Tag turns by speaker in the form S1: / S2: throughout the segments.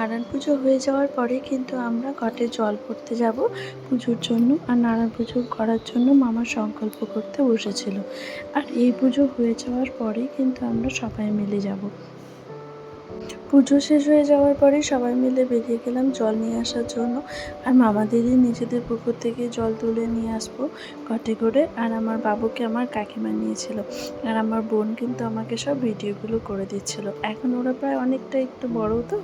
S1: নারায়ণ পুজো হয়ে যাওয়ার পরে কিন্তু আমরা ঘটে জল পড়তে যাব পুজোর জন্য। আর নারায়ণ পুজো করার জন্য মামা সংকল্প করতে বসেছিল। আর এই পুজো হয়ে যাওয়ার পরেই কিন্তু আমরা সবাই মিলে যাব। পুজো শেষ হয়ে যাওয়ার পরে সবাই মিলে বেরিয়ে গেলাম জল নিয়ে আসার জন্য। আর মামাদেরই নিজেদের পুকুর থেকে জল তুলে নিয়ে আসব ঘটে করে আর আমার বাবুকে আমার কাকিমা নিয়েছিল। আর আমার বোন কিন্তু আমাকে সব ভিডিওগুলো করে দিচ্ছিল। এখন ওরা প্রায় অনেকটা একটু বড় তো,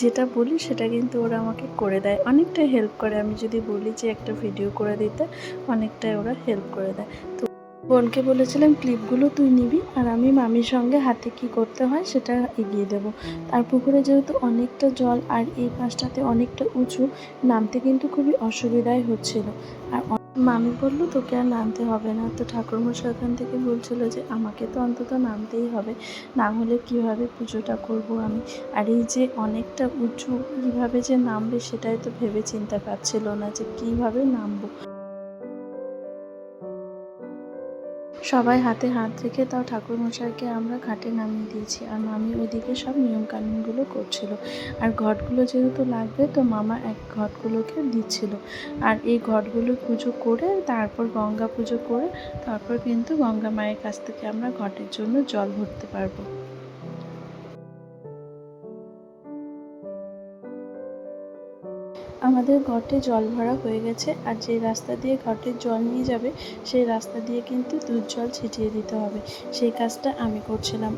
S1: যেটা বলি সেটা কিন্তু ওরা আমাকে করে দেয়। অনেকটাই হেল্প করে। আমি যদি বলি যে একটা ভিডিও করে দিতে, অনেকটাই ওরা হেল্প করে দেয়। তো বোনকে বলেছিলাম, ক্লিপগুলো তুই নিবি আর আমি মামির সঙ্গে হাতে কি করতে হয় সেটা এগিয়ে দেবো। তার পুকুরে যেহেতু অনেকটা জল আর এই পাশটাতে অনেকটা উঁচু, নামতে কিন্তু খুবই অসুবিধাই হচ্ছিল। আর মামি বলল, তোকে আর নামতে হবে না। তো ঠাকুরমশাই ওখান থেকে বলছিল যে, আমাকে তো অন্তত নামতেই হবে। না হলে কীভাবে পুজোটা করব আমি? আর এই যে অনেকটা উঁচু কীভাবে যে নামবে সেটাই তো ভেবে চিন্তা পাচ্ছিল না যে কীভাবে নামবো। সবাই হাতে হাত রেখে তাও ঠাকুরমশাইকে আমরা ঘাটে নামিয়ে দিয়েছি। আর মামি ওইদিকে সব নিয়মকানুনগুলো করছিল। আর ঘটগুলো যেহেতু লাগবে, তো মামা এক ঘটগুলোকে দিচ্ছিল। আর এই ঘটগুলো পুজো করে, তারপর গঙ্গা পুজো করে, তারপর কিন্তু গঙ্গা মায়ের কাছ থেকে আমরা ঘটের জন্য জল ভরতে পারব। আমাদের ঘটে জল ভরা হয়ে গেছে আর যে রাস্তা দিয়ে ঘটের জল নিয়ে যাবে, সেই রাস্তা দিয়ে কিন্তু দুধ জল ছিটিয়ে দিতে হবে। সেই কাজটা আমি করছিলাম।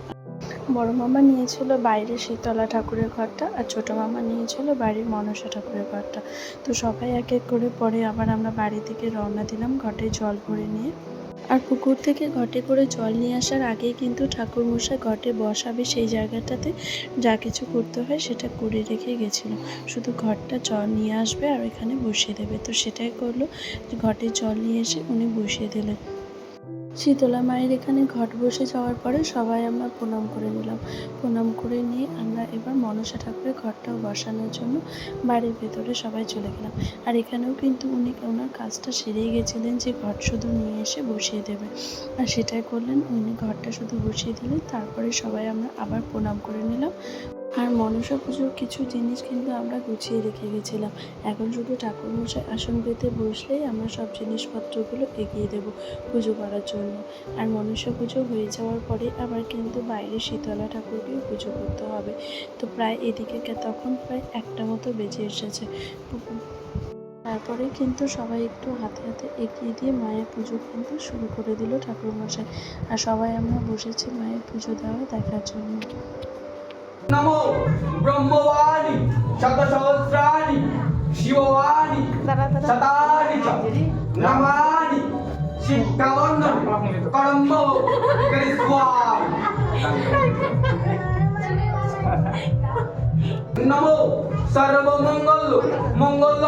S1: বড় মামা নিয়েছিল বাইরে শীতলা ঠাকুরের ঘরটা আর ছোট মামা নিয়েছিল বাড়ির মনসা ঠাকুরের ঘরটা। তো সবাই এক এক করে পরে আবার আমরা বাড়ি থেকে রওনা দিলাম ঘটে জল ভরে নিয়ে। আর পুকুর থেকে ঘটে করে জল নিয়ে আসার আগেই কিন্তু ঠাকুরমশাই ঘটে বসাবে সেই জায়গাটাতে যা কিছু করতে হয় সেটা করে রেখে গেছিল। শুধু ঘরটা জল নিয়ে আসবে আর এখানে বসিয়ে দেবে। তো সেটাই করল। ঘটে জল নিয়ে এসে উনি বসিয়ে দিলেন। শীতলা মায়ের এখানে ঘট বসে যাওয়ার পরে সবাই আমরা প্রণাম করে নিলাম। প্রণাম করে নিয়ে আমরা এবার মনসা ঠাকুরের ঘরটাও বসানোর জন্য বাড়ির ভেতরে সবাই চলে গেলাম। আর এখানেও কিন্তু উনি ওনার কাজটা সেরেই গেছিলেন যে ঘট শুধু নিয়ে এসে বসিয়ে দেবে। আর সেটাই করলেন, উনি ঘরটা শুধু বসিয়ে দিলেন, তারপরে সবাই আমরা আবার প্রণাম করে নিলাম। আর মনসা পুজোর কিছু জিনিস কিন্তু আমরা গুছিয়ে রেখে গেছিলাম। এখন শুধু ঠাকুরমশাই আসন পেতে বসলেই আমরা সব জিনিসপত্রগুলো এগিয়ে দেবো পুজো করার জন্য। আর মনসা পুজো হয়ে যাওয়ার পরে আবার কিন্তু বাইরে শীতলা ঠাকুরকেও পুজো করতে হবে। তো প্রায় এদিকে তখন প্রায় একটা মতো বেজে এসেছে। তারপরে কিন্তু সবাই একটু হাতে হাতে এগিয়ে দিয়ে মায়ের পুজো কিন্তু শুরু করে দিল ঠাকুরমশাই। আর সবাই আমরা বসেছি মায়ের পুজো দেওয়া দেখার জন্য।
S2: নমো ব্রহ্মবাণী শতসহস্রাণি শিববাণী শতানি চ নমানি শিক্ষাবন্ধ করম্ব নমো সর্বমঙ্গল মঙ্গল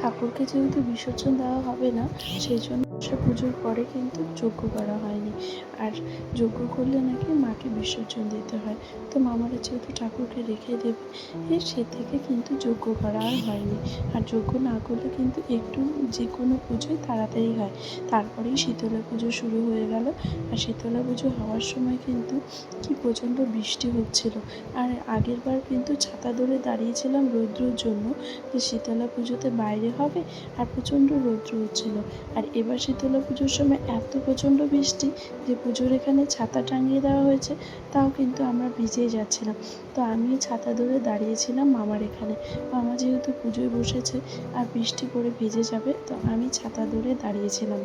S1: ঠাকুরকে যেহেতু বিসর্জন দেওয়া হবে না, সেই জন্য সে পুজোর পরে কিন্তু যজ্ঞ করা হয়নি। আর যজ্ঞ করলে নাকি মাকে বিসর্জন দিতে হয়। তো মামারা যেহেতু ঠাকুরকে রেখে দেবে সে থেকে কিন্তু যজ্ঞ করা আর হয়নি। আর যজ্ঞ না করলে কিন্তু একটু যে কোনো পুজোই তাড়াতাড়ি হয়। তারপরেই শীতলা পুজো শুরু হয়ে গেল। আর শীতলা পুজো হওয়ার সময় কিন্তু কি প্রচণ্ড বৃষ্টি হচ্ছিল। আর আগের বার কিন্তু ছাতা ধরে দাঁড়িয়েছিলাম রৌদ্রর জন্য যে শীতলা পুজোতে বাইরে হবে আর প্রচণ্ড রৌদ্র হচ্ছিল। আর এবার শীতলা পুজোর সময় এত প্রচণ্ড বৃষ্টি যে পুজোর এখানে ছাতা টাঙিয়ে দেওয়া হয়েছে, তাও কিন্তু আমরা ভিজেই যাচ্ছিলাম। তো আমি ছাতা ধরে দাঁড়িয়েছিলাম মামার এখানে। মামা যেহেতু পুজোয় বসেছে আর বৃষ্টি পড়ে ভিজে যাবে, তো আমি ছাতা ধরে দাঁড়িয়েছিলাম।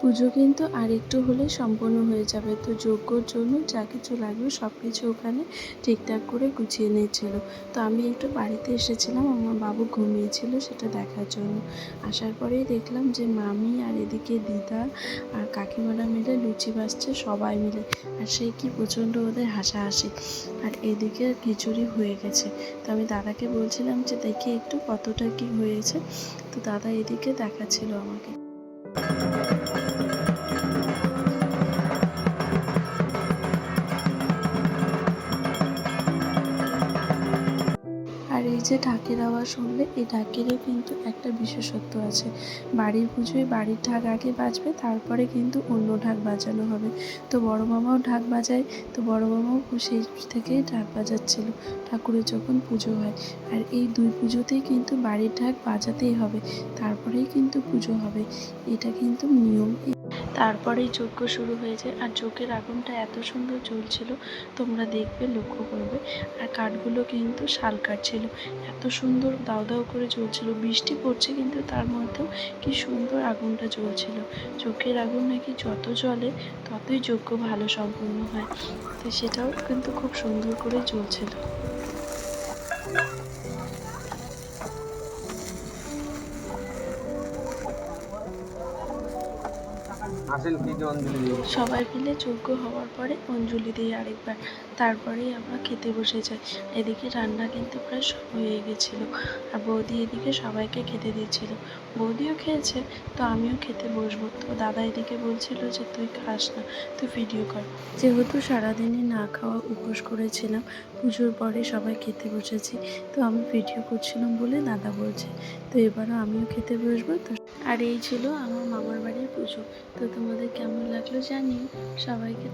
S1: পুজো কিন্তু আর একটু হলেই সম্পন্ন হয়ে যাবে। তো যজ্ঞর জন্য যা কিছু লাগবে সব কিছু ওখানে ঠিকঠাক করে গুছিয়ে নিচ্ছিল তো আমি একটু বাড়িতে এসেছিলাম, আমার বাবু ঘুমিয়েছিল সেটা দেখার জন্য। আসার পরেই দেখলাম যে মামি আর এদিকে দিদা আর কাকিমারা মিলে লুচি ভাজছে সবাই মিলে। আর সেই কি প্রচণ্ড ওদের হাসা হাসাহাসি। আর এদিকে খিচুড়ি হয়ে গেছে। তো আমি দাদাকে বলছিলাম যে, দেখি একটু কতটা কি হয়েছে? তো দাদা এদিকে দেখাচ্ছিল আমাকে। যে ঢাকের আওয়াজ শুনলে এই ঢাকেরও কিন্তু একটা বিশেষত্ব আছে। বাড়ির পুজোয় বাড়ির ঢাক আগে বাজবে, তারপরে কিন্তু অন্য ঢাক বাজানো হবে। তো বড় মামাও ঢাক বাজায়, তো বড় মামাও সেই থেকেই ঢাক বাজাচ্ছিল, ঠাকুরের যখন পুজো হয়। আর এই দুই পুজোতেই কিন্তু বাড়ির ঢাক বাজাতেই হবে, তারপরেই কিন্তু পুজো হবে। এটা কিন্তু নিয়ম। তারপরেই যজ্ঞ শুরু হয়েছে। আর যজ্ঞের আগুনটা এত সুন্দর জ্বলছিল, তোমরা দেখবে, লক্ষ্য করবে। আর কাঠগুলো কিন্তু শাল কাঠ ছিল। এত সুন্দর দাও দাও করে জ্বলছিল। বৃষ্টি পড়ছে কিন্তু তার মধ্যেও কি সুন্দর আগুনটা জ্বলছিল। চোখের আগুন নাকি যত জ্বলে, ততই যজ্ঞ ভালো সম্পূর্ণ হয়। তো সেটাও কিন্তু খুব সুন্দর করে জ্বলছিল। সবাই মিলে যজ্ঞ হওয়ার পরে অঞ্জলি দিই আরেকবার। তারপরেই আমরা খেতে বসে যাই। এদিকে রান্না কিন্তু প্রায় সব হয়ে গেছিল। আর বৌদি এদিকে সবাইকে খেতে দিচ্ছিল বৌদিও খেয়েছে, তো আমিও খেতে বসবো। তো দাদা এদিকে বলছিল যে, তুই খাস না, তুই ভিডিও কর। যেহেতু সারাদিনই না খাওয়া উপোস করেছিলাম, পুজোর পরে সবাই খেতে বসেছি, তো আমি ভিডিও করছিলাম বলে দাদা বলছে। তো এবারও আমিও খেতে বসবো, তো আর এই ছিল আমার মামার বাড়ির পুজো। তো তোমাদের কেমন লাগল জানি সবাইকে